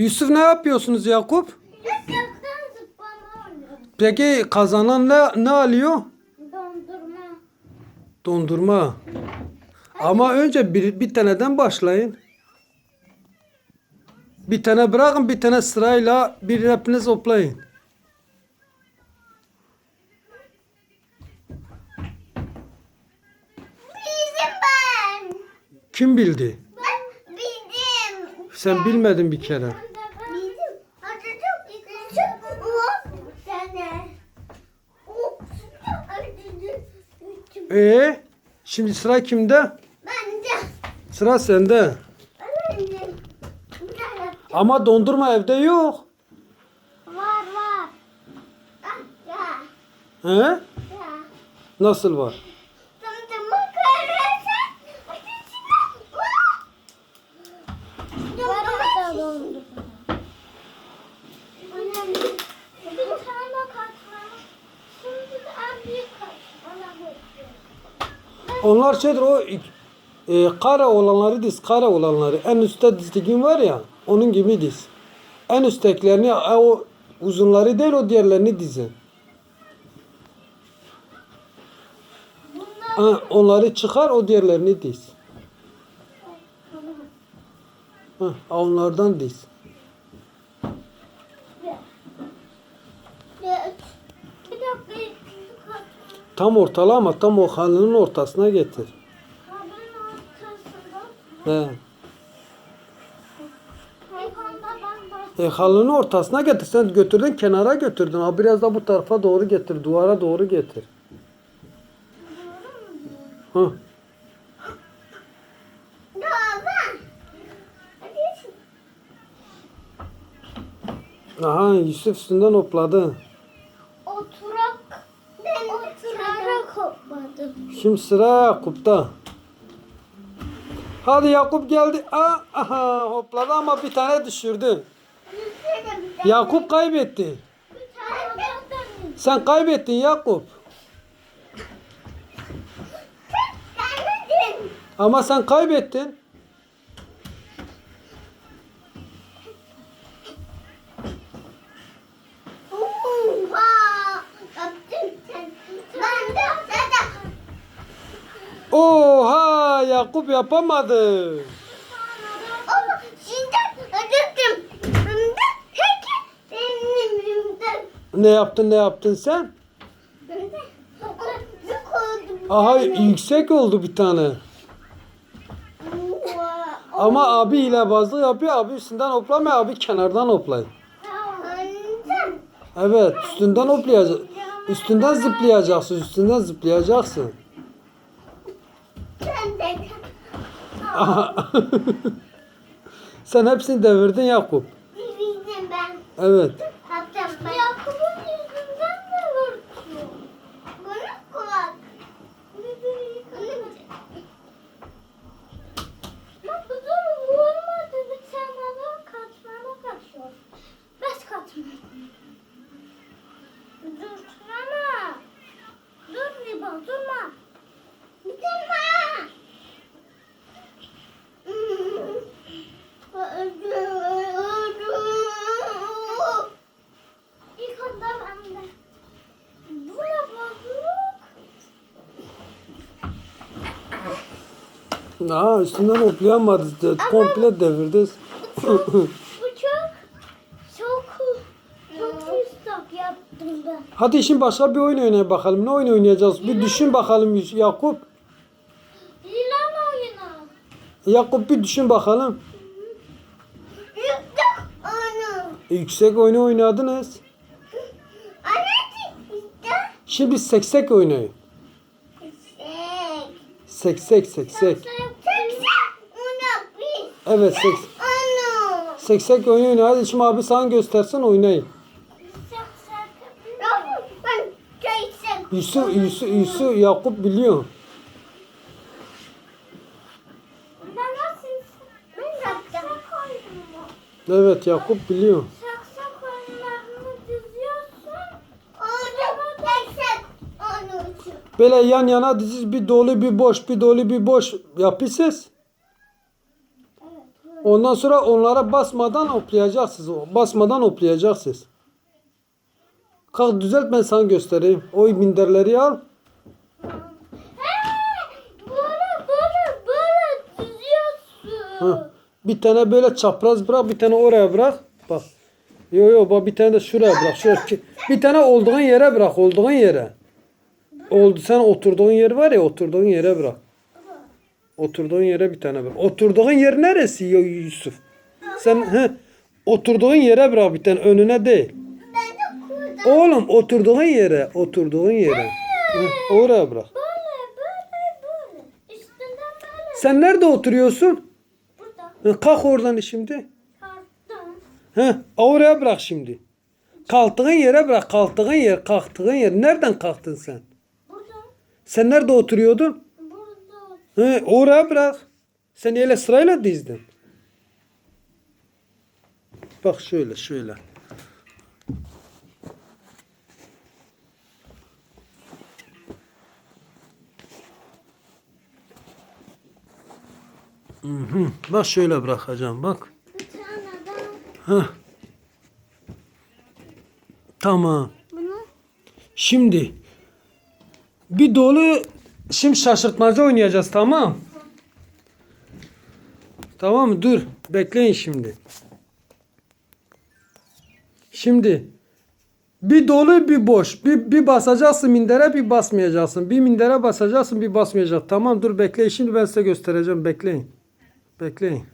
Yusuf ne yapıyorsunuz Yakup? Peki kazanan ne, ne alıyor? Dondurma. Dondurma. Ama önce bir, bir taneden başlayın. Bir tane bırakın bir tane sırayla bir hepiniz ben. Kim bildi? Ben bildim. Sen bilmedin bir kere. Ee, şimdi sıra kimde? Ben de. Sıra sende. Ben de. Güzel. Ama dondurma evde yok. Var var. Ah ya. He? Ya. Nasıl var? Dondurma kırarsan. Var dondurma. Önemli. Bir tane katma. Şimdi en büyük. Onlar şeydir o e, kare olanları diz, kare olanları. En üstte dizdiğin var ya, onun gibi diz. En üsttekilerini, e, o uzunları değil o diğerlerini dizin. Bunlar Ha, onları çıkar, o diğerlerini diz. Ha, onlardan diz. bir dakika. Tam ortalama, tam o halının ortasına getir. He. E, halının ortasına getir. Sen götürdün kenara götürdün. Ha, biraz da bu tarafa doğru getir. Duvara doğru getir. Ha. Aha Yusuf üstünden hopladı. Şimdi sıra Yakup'ta. Hadi Yakup geldi. Aa, aha hopladı ama bir tane düşürdü. Yakup kaybetti. Sen kaybettin Yakup. Ama sen kaybettin. Oha Yakup yapamadı. Ne yaptın ne yaptın sen? Aha yüksek oldu bir tane. Ama abi hilebazlık yapıyor. Abi üstünden hoplamıyor. Abi kenardan hoplayın. Evet üstünden hoplayacak. Üstünden zıplayacaksın. Üstünden zıplayacaksın. Aha. Sen hepsini devirdin Yakup. Evet. Aa, üstünden hoplayamadı. Komple devirdi. Bu çok, çok, çok üstak yaptım ben. Hadi şimdi başka bir oyun oynayalım bakalım. Ne oyun oynayacağız? Bir düşün bakalım Yakup. Yılan oyunu. Yakup bir düşün bakalım. Yüksek oyunu. Yüksek oyunu oynadınız. Şimdi biz seksek oynayın. Yüksek. Seksek seksek. Evet seks. Seksek oynayın. Hadi şimdi abi sana göstersin oynayın. Yusuf, Yusuf, Yusuf Yakup biliyor. Evet Yakup biliyor. Böyle yan yana diziz bir dolu bir boş bir dolu bir boş yapıyorsunuz. Ondan sonra onlara basmadan hoplayacaksınız. Basmadan hoplayacaksınız. Kalk düzelt ben sana göstereyim. O minderleri al. Hı. Bir tane böyle çapraz bırak, bir tane oraya bırak. Bak. Yo yo bak bir tane de şuraya bırak. Şuraya. Bir tane olduğun yere bırak, olduğun yere. Oldu sen oturduğun yer var ya, oturduğun yere bırak. Oturduğun yere bir tane bırak. Oturduğun yer neresi ya Yusuf? Sen he, oturduğun yere bırak bir tane önüne değil. Oğlum oturduğun yere, oturduğun yere. Hı, oraya bırak. Sen nerede oturuyorsun? Burada. Hı, Kalk oradan şimdi. Kalktım. He, oraya bırak şimdi. Kalktığın yere bırak. Kalktığın yer, kalktığın yer. Nereden kalktın sen? Burada. Sen nerede oturuyordun? He, oraya bırak. Sen öyle sırayla dizdin. Bak şöyle, şöyle. Hı hı. Bak şöyle bırakacağım bak. Heh. Tamam. Bunu. Şimdi bir dolu şimdi şaşırtmaca oynayacağız tamam. Tamam mı? Dur. Bekleyin şimdi. Şimdi bir dolu bir boş. Bir, bir basacaksın mindere bir basmayacaksın. Bir mindere basacaksın bir basmayacaksın. Tamam dur bekleyin. Şimdi ben size göstereceğim. Bekleyin. Bekleyin.